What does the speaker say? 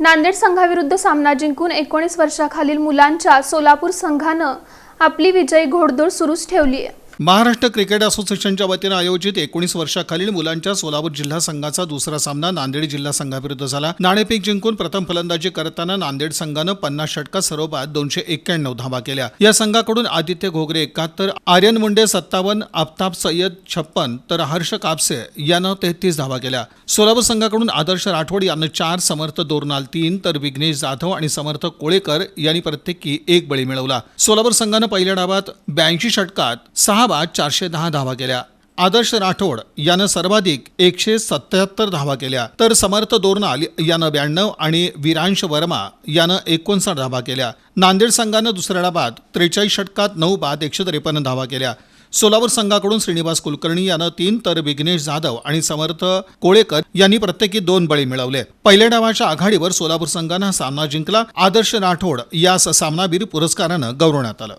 नांदेड संघाविरुद्ध सामना जिंकून एकोणीस वर्षाखालील मुलांच्या सोलापूर संघानं आपली विजयी घोडदौड सुरूच ठेवली आहे. महाराष्ट्र क्रिकेट असोसिएशनच्या वतीनं आयोजित एकोणीस वर्षाखालील मुलांच्या सोलापूर जिल्हा संघाचा दुसरा सामना नांदेड जिल्हा संघाविरुद्ध झाला. नाणेफेक जिंकून प्रथम फलंदाजी करताना नांदेड संघानं पन्नास षटकात सर्वबाद दोनशे एक्क्याण्णव धावा केल्या. या संघाकडून आदित्य घोगरे एकाहत्तर आर्यन मुंडे सत्तावन्न आफताब सय्यद छप्पन तर हर्ष कापसे यानं तेहतीस धावा केल्या. सोलापूर संघाकडून आदर्श राठोड यानं चार समर्थ दोरनाल तीन तर विघ्नेश जाधव आणि समर्थ कोळेकर यांनी प्रत्येकी एक बळी मिळवला. सोलापूर संघानं पहिल्या डावात ब्याऐंशी षटकात सहा डावात चारशे दहा धावा केल्या. आदर्श राठोड यानं सर्वाधिक एकशे सत्याहत्तर धावा केल्या. तर समर्थ दोरनाल यानं ब्याण्णव आणि विरांश वर्मा यानं एकोणसाठ धावा केल्या. नांदेड संघानं दुसऱ्या डावात त्रेचाळीस षटकात नऊ बाद एकशे त्रेपन्न धावा केल्या. सोलापूर संघाकडून श्रीनिवास कुलकर्णी यानं तीन तर विघ्नेश जाधव आणि समर्थ कोळेकर यांनी प्रत्येकी दोन बळी मिळवले. पहिल्या डावाच्या आघाडीवर सोलापूर संघानं हा सामना जिंकला. आदर्श राठोड यास सामनावीर पुरस्कारानं गौरवण्यात आलं.